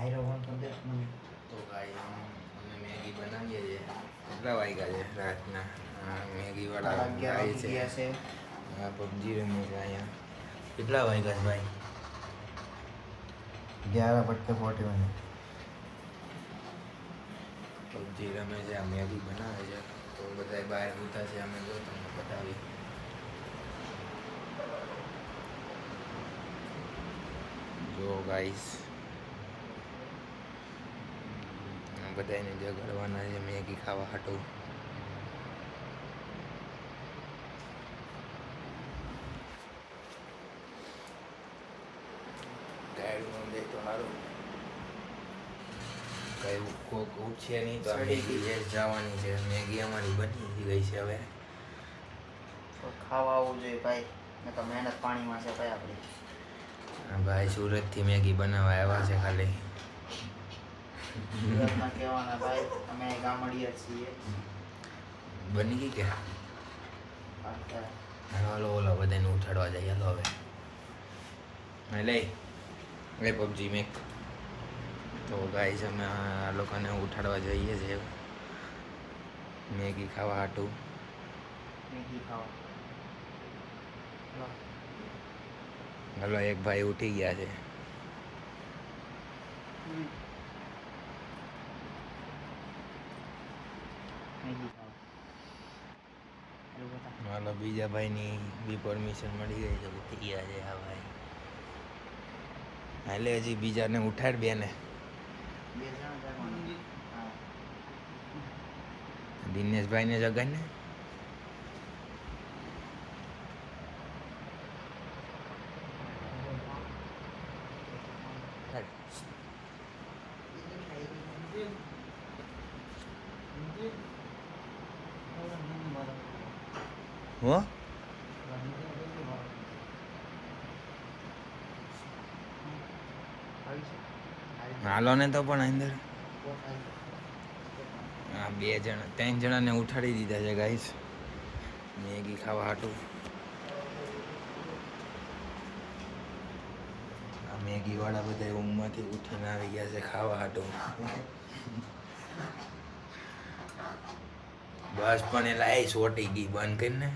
હાયરો phone કરી દે મને તો ભાઈ અમે મેગી બનાવીએ છીએ કેટલા વાગ્યા છે રાતના આ મેગી વાળા સાડા અગિયાર ભાઈ વાગી ગયા છે છે આ પબજી રમે છે અહીંયા કેટલા વાગ્યા છે ભાઈ ગ્યારહ પટકે ફોર્ટી વન પબજી રમે છે આ મેગી બનાવે છે તો બધા બહાર ઉતા છે અમે જો તમને બતાવી જો ગાઈસ બધાને જગાડવાના છે મેગી ખાવા હાટું. બે તો સારું કઈ કોક ઉઠશે નહીં તો મેગી જે જવાની છે. મેગી અમારી બની ગઈ છે હવે. ખાવા આવવું જોઈએ ભાઈ. ને તો મહેનત પાણીમાં છે ભાઈ આપણી. ભાઈ સુરતથી મેગી બનાવવા આવ્યા છે ખાલી. સુરતના કહેવાના ભાઈ અમે ગામડિયા છીએ. બની ગઈ કે? હાલો ઓલા બધાને ઉઠાડવા જઈએ હાલો હવે. લઈ. લે પબજી મેક. તો ગાઈઝ અમે આ લોકોને ઉઠાડવા જઈએ છીએ. મેગી ખાવા હાટું. મેગી ખાવા હલો એક ભાઈ ઉઠી ગયા છે હમ. મેગી ખાવા એવું બધા હાલો બીજા ભાઈની બી પરમિશન મળી ગઈ ઉઠી ગયા છે આ ભાઈ. એટલે હજી બીજાને ઉઠાડ બે ને બે જણા જવાનું દિનેશભાઈને જગાડ ને? હો? હાલો ને તો પણ અંદર. હા બે જણા, ત્રણ જણાને ઉઠાડી દીધા છે ગાઈસ મેગી ખાવા હાટું. આ મેગી વાળા બધા ઊંઘમાંથી ઉઠીને આવી ગયા છે, ખાવા હાટું. બસ પણ એ લાઈ સોટી ગઈ બંધ કરીને.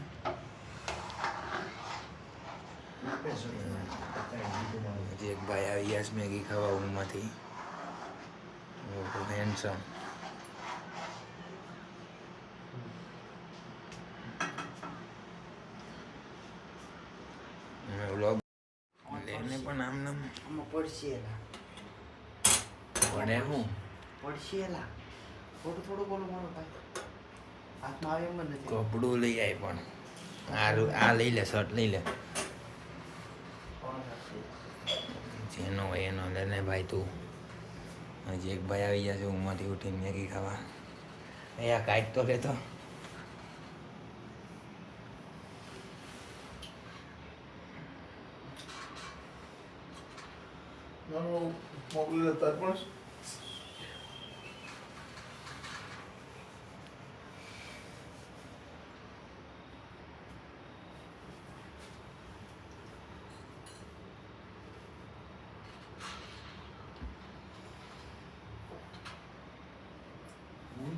હજી એક ભાઈ આવી ગયા છે મેગી ખાવા ઊંઘમાંથી હેન્ડસમ વ્લોગ લેને પણ આમ નામ આમાં પડશે એલા. હું? પડશેલા થોડું થોડું બોલો બોલો ભાઈ હાથમાં આવે એમ જ નથી કપડું લઈ આય પણ. આ રુ- આ લઈ લે શર્ટ લઈ લે. જેનો હોય એનો લે ને ભાઈ તું. હજી એક ભાઈ આવી જશે છે ઊંઘમાંથી ઉઠીને મેગી ખાવા. એ આ કાંઈક તો લેતો. મોકલી દેતા પણ.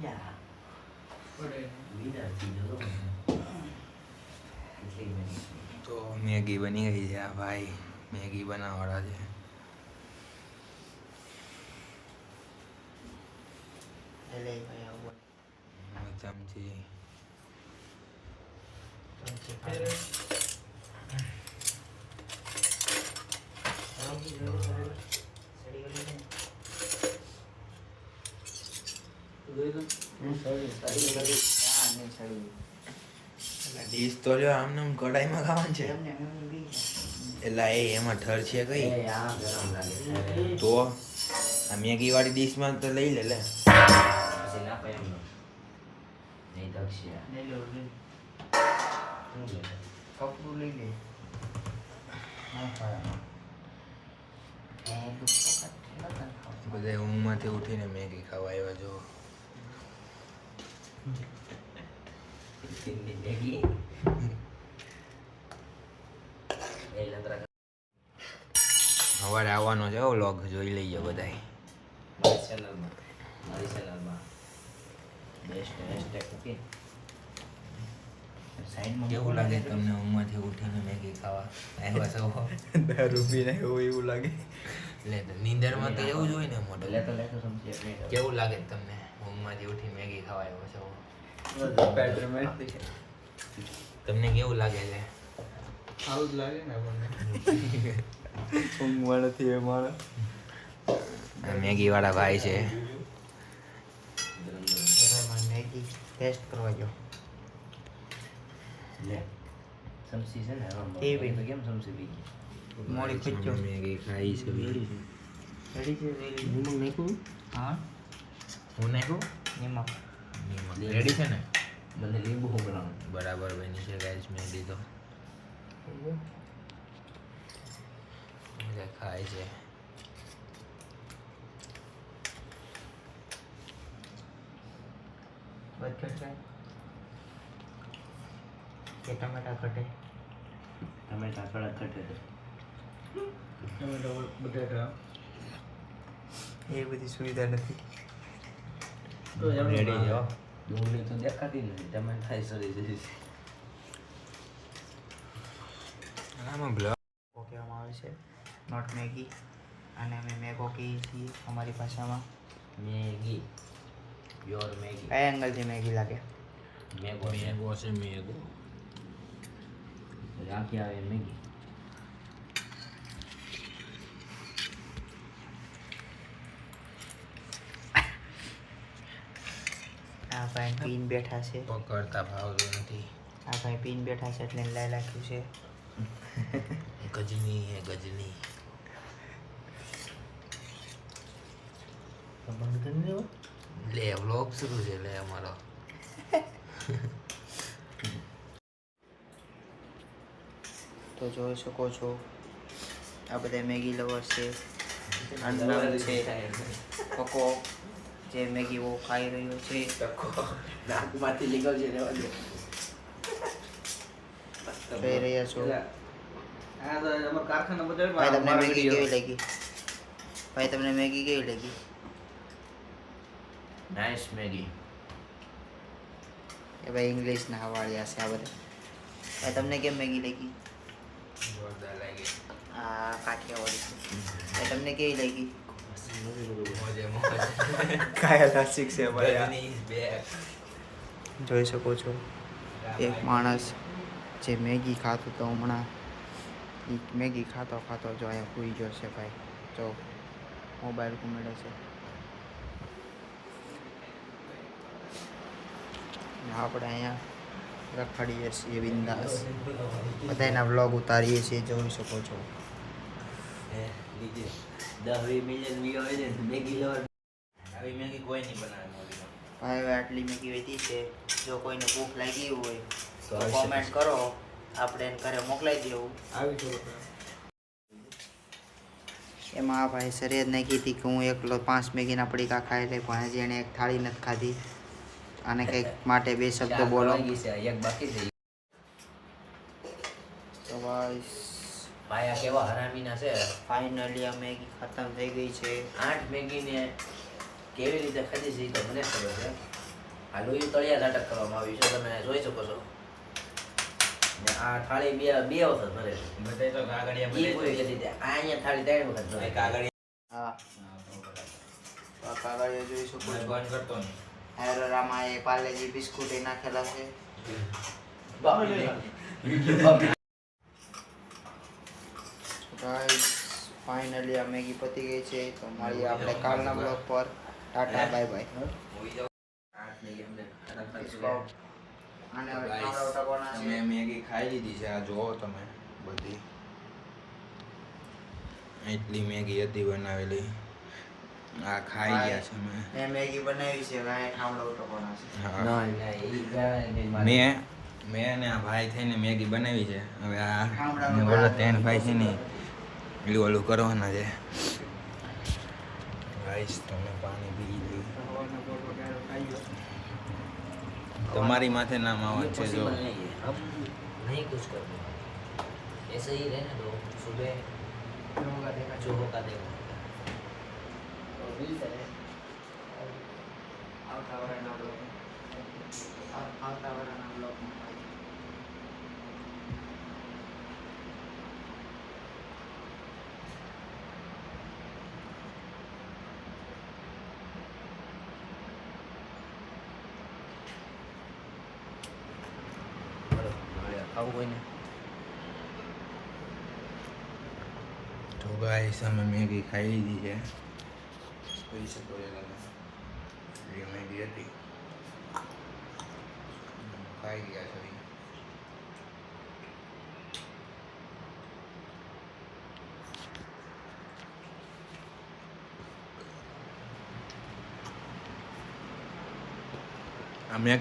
બુયા. તો મેગી બની ગઈ છે આ ભાઈ મેગી બનાવવાળા છે. ચમચી ચમચી ડીશ તો લ્યો આમ નામ કઢાઈમાં ખાવાનું છે. એટલે એ એમાં ઠર છે કઈ? તો આ મેગી વાળી ડીશમાં તો લઈ લે લે. કપડું લઈ. બધા ઊંઘમાંથી ઉઠીને મેગી ખાવા આવ્યા જો. સવારે આવવાનો છે વ્લોગ જોઈ લઈએ બધા મારી ચેનલમાં મારી ચેનલમાં બેસ્ટ હેશટેગ મૂકી સાઈડમાં કેવું લાગે તમને ઊંઘમાંથી ઉઠીને મેગી ખાવા? આવ્યા છો? દારૂ પીને એવું એવું લાગે. એટલે નીંદરમાં તો એવું જ હોય ને સમજી કેવું લાગે તમને? ઊંઘમાંથી ઉઠી મેગી ખાવા આવ્યો છો તમને કેવું લાગે છે? સારું જ લાગે ને આપણને. ઊંઘવાળાથી એ મારા. મેગી વાળા ભાઈ છે. મેગી ટેસ્ટ કરવા જો લે સમસી છે ને એ ભાઈ તો કેમ સમસી બી? મોડી ખુચ્ચો મેગી ખાઈ છે રેડી છે રેડી નિમક નાખ્યું હા. હું નાખું નિમક રેડી છે ને? મને લીંબુ હું બરાબર બની છે ગાઈસ મેં તો બધા ખાય છે. કે ટમેટા ઘટે? ટમેટા કડક કટે ટમેટા બટેટા એ બધી સુવિધા નથી. રેડી છે ડુંગળી તો દેખાતી નથી ટમેટા સરી જઈ આમાં મેગો કહેવામાં આવે છે. નોટ મેગી અને અમે મેગો કહીએ છીએ અમારી ભાષામાં. મેગી પ્યોર મેગી કયા એંગલથી મેગી લાગે? મેગો છે. મેગો છે મેગો રાખી આવે મેગી આ ભાઈ પીન બેઠા છે. પકડતા ભાવતું નથી. આ ભાઈ પીન બેઠા છે એટલે લઈ રાખ્યું છે. ગજની હે ગજની. તો બંધ કરી દેવો. લે વ્લોગ શરૂ છે લે અમારો. તો જોઈ શકો છો આ બધા મેગી લવર્સ છે. અન્નમ છે. કોકો જે મેગી બહુ ખાઈ રહ્યો છે. નાકમાંથી નીકળશે રહેવા દે જોઈ રહ્યા છો. આ તો અમારા કારખાના બધા ભાઈ તમને મેગી કેવી લાગી? ભાઈ તમને મેગી કેવી લાગી? Nice Maggi. એ ભાઈ ઇંગ્લિશના હવાળિયા છે આ બધા. ભાઈ તમને કેમ મેગી લાગી? જોરદાર લાગે. આ કાઠિયાવાડી છે. તમને કેવી લાગી? કાયા લાસિક છે જોઈ શકો છો. એક માણસ જે મેગી ખાતો તો હમણાં. એ મેગી ખાતો ખાતો જો અહીંયા સુઈ ગયો છે ભાઈ. જો મોબાઈલ ઘૂમેડે છે. આપણે અહીંયા રખડીએ છીએ બિંદાસ. બધા એના વ્લોગ ઉતારીએ છીએ જોઈ શકો છો. દસ વીસ મિલિયન વ્યૂ આવે છે મેગી લવર આવી મેગી કોઈ નહીં બનાવે મોદીનો હવે આટલી મેગી વેચી છે. જો કોઈને ભૂખ લાગી હોય તો તો કોમેન્ટ કરો. આપણે એને ઘરે મોકલાઈ દેવું. આવી છો એમાં આ ભાઈ સરે જ નહીં કીધી કે હું એકલો પાંચ મેગીના પડીકા ખાઈ લઈ પણ હજી એણે એક થાળી નથી ખાધી. અને કંઈક માટે બે શબ્દો બોલો. એક બાકી તો ભાઈ આ કેવા હરામીના છે? ફાઇનલી આ મેગી ખતમ થઈ ગઈ છે. આઠ મેગીને કેવી રીતે ખાધી છે તો મને ખબર છે. આ લોહી તળિયા નાટક કરવામાં આવ્યું છે તમે જોઈ શકો છો. ને આ થાળી બે બે વખત ભરે છે. બધે તો કાગળિયા ઈ બધાય કોઈ રીતે આ અહીંયા થાળી ત્રણ વખત ભરે કાગળિયા હા. આ કાગળિયા જોઈ શકો છો બંધ કરતો નહીં. હેરોરામાં એ પાર્લેજી બિસ્કુટ એ નાખેલા છે. બાપરે. ગાઈસ ફાઇનલી આ મેગી પતી ગઈ છે તો મારી આપણે કાલના બ્લોગ પર. ટાટા બાય બાય મેગી અમને ખરાબ ડિસ્કો આને હવે Guys, ખાવડાવટા કોના તમે મેગી ખાઈ લીધી છે આ જોવો તમે બધી. એટલી મેગી હતી બનાવેલી. આ ખાઈ ગયા છે મેં મેગી બનાવી છે મેં મેં અને આ ભાઈ થઈને મેગી બનાવી છે. હવે આ ત્રણ ભાઈ છે ને એ ઓલું કરવાના છે ગાઈસ તમે પાણી પી લીધું તમારી માથે નામ ये આવવાનું છે જો possible नहीं है हम नहीं कुछ करते ऐसे ही रहने दो सुबह जो होगा देखा મિલતે રહે આવતા વર્ષના બ્લોગ આવતા વર્ષના બ્લોગમાં કોઈ કોઈને તો ગાઈસ અમે મેગી ખાઈ લીધી છે. કહી શકો જે મેગી હતી. ખાઈ ગયા છે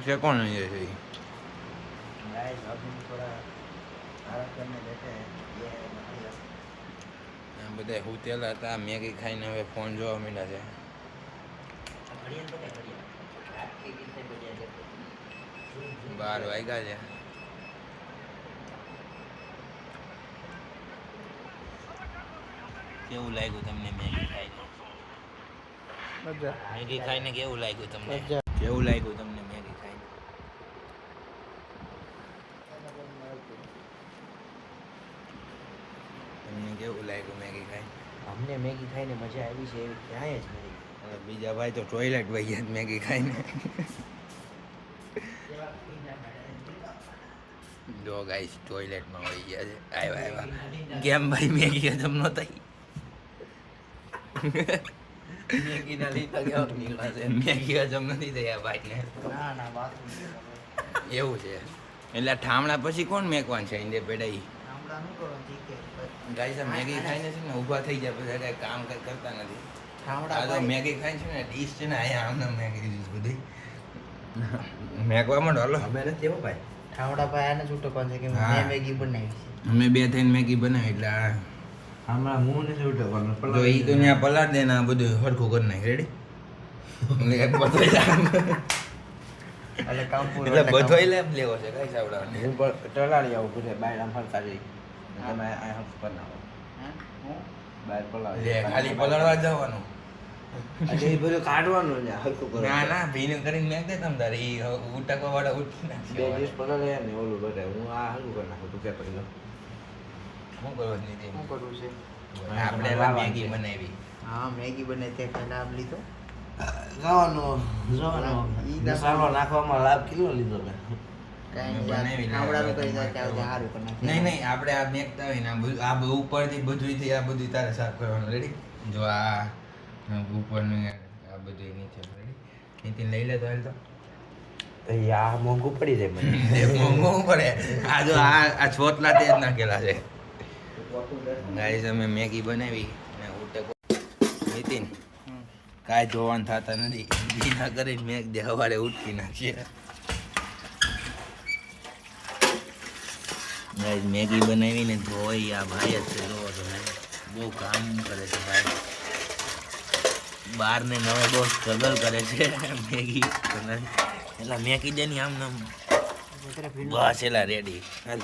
છે કોણ છે? गाइस अभी थोड़ा आराम करने बैठे हैं ये हमारी આ બધા હુતેલા હતા મેગી ખાઈને હવે ફોન જોવા માંડ્યા છે घड़ियाल पता है घड़ियाल आपके कितने बजे देखो બાર વાગ્યા છે કેવું લાગ્યું તમને મેગી ખાઈને મજા મેગી ખાઈને કેવું લાગ્યું તમને મજા. કેવું લાગ્યું તમને મેગી ખાઈને મજા આવી છે એવી ક્યાંય જ નથી. બીજા ભાઈ તો ટોયલેટ વહી ગયા મેગી ખાઈને. જો ગાઈસ ટોયલેટમાં વહી ગયા છે. આવ્યા આવ્યા કેમ ભાઈ મેગી હજમ ન થઈ? મેગી ના લીધા કેવા નીકળ્યા છે? મેગી હજમ નથી થયા ભાઈને. ના ના એવું છે. એટલે ઠામણા પછી કોણ મેકવાનું છે? ઈંડે પેડાઈ. ગાઈસ આ મેગી ખાઈને છે ને ઊભા થઈ જાય પછી કાંઈ કામ કંઈ કરતા નથી. આ તો મેગી ખાઈ છે ને ડીશ છે ને અહીંયા આમને મેગી દીધું બધી. મેકવા માંડો હાલો અમે નથી હો ભાઈ. ઠાવડા ભાઈ આને છૂટકવાનું છે કે. મેં મેગી બનાવી છે. અમે બે થઈને મેગી બનાવી એટલે આ હમણાં હું નથી ઉઠવાનું જો ઈ તો ત્યાં પલાળ દે ને આ બધું હરખું કરી નાખ રેડી એક બધો એટલે કામ પૂરું એટલે બધો કામ- લેવો છે કઈ સાવડા હું પણ ટલાડી આવું પૂછે બાય આમ ફરતા જઈ. તમે આ હમ પર ના. હે? બાય પલાળી. લે ખાલી પલાળવા જવાનું. એટલે એ બધું કાઢવાનું ને હલકું કરો. ના ના ભીનું કરીને મેક દે તમ તારે ઈ ઉટકવા વાળા ઉઠી બે દિવસ પલાળે ને ઓલું બધે. હું આ હલકું કરી નાખું તું કે પછી લો. શું કરવું નીતિ શું કરવું છે? આપણે મેગી બનાવી. હા મેગી બને તે ખાઈ લાભ લીધો. ખાવાનો જોવાનો ઈ મસાલો નાખવામાં લાભ કેટલો લીધો મેં નહીં. નહીં નહીં આપણે આ મેકતા હોય ને આ ઉપરથી બધું થી આ બધું તારે સાફ કરવાનું. રેડી જો આ ઉપરનું આ બધું નીચે. રેડી નીતિન લઈ લે તો હાલ તો. આ મોંઘું પડી જાય મને. એ મોંઘું પડે. આ જો આ આ છોતલા તે જ નાખેલા છે. ગાઈઝ અમે મેગી બનાવી ને ઉટકો નીતિન. કાંઈ ધોવાન થતા નથી. ભીના કરીને મેં દે સવારે ઉઠી નાખીએ મેગી બનાવીને ધોઈ આ ભાઈ જ છે જોવો તમે બહુ કામ કરે છે ભાઈ. બાર ને નવે બહુ સ્ટ્રગલ કરે છે. મેગી એટલે મેગી દેની આમ નામ બસ એલા રેડી હાલ.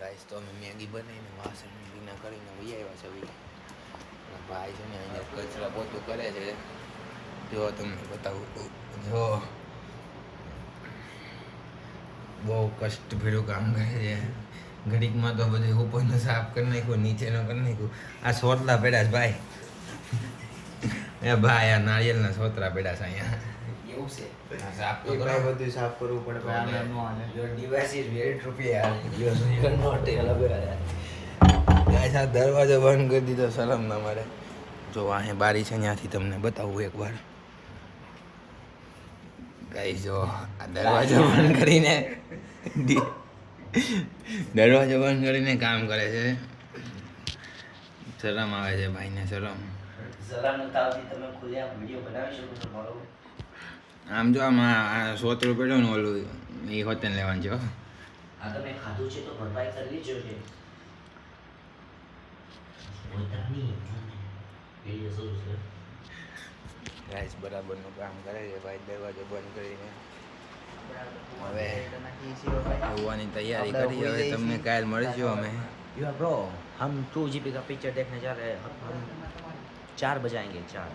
ગાઈસ તો અમે મેગી બનાવીને વાસણ ભીના કરીને વૈયા આવ્યા છે ભાઈ છે ને અહીંયા કચરા પોતું કરે છે. જો તમને બતાવું જો. બહુ કષ્ટ ભર્યું કામ કરે છે. ઘડીકમાં તો બધું ઉપરનું સાફ કરી નાખ્યું નીચેનું કરી નાખ્યું. આ સોતલા પેડા છે ભાઈ. એ ભાઈ આ નાળિયેરના સોતરા પેડા છે અહીંયા. એવું છે? સાફ તો બધું સાફ કરવું પડે ભાઈ. આને. નો આ દરવાજો બંધ કરી દીધો શરમ ના મારે. જો અહીં બારી છે ત્યાંથી તમને બતાવું એકવાર. ગાઈસ જો આ દરવાજો બંધ કરીને દરવાજો બંધ કરીને કામ કરે છે. શરમ આવે છે ભાઈને શરમ આમ જો આમાં આ સોતરું પડ્યો ને ઓલું એ હોતન લેવાનું છે હા. તમે ખાધું છે તો ભરપાઈ કરી શરૂ છે. રાઈસ બરાબરનું કામ કરે છે ભાઈ દરવાજો બંધ કરીને. હવે આવવાની તૈયારી કરી હવે તમને કાલ મળીશું અમે. યુ બ્રો હમ ટુ જીબી કા પિક્ચર દેખને જા રહે હમ ચાર બજાએંગે ચાર.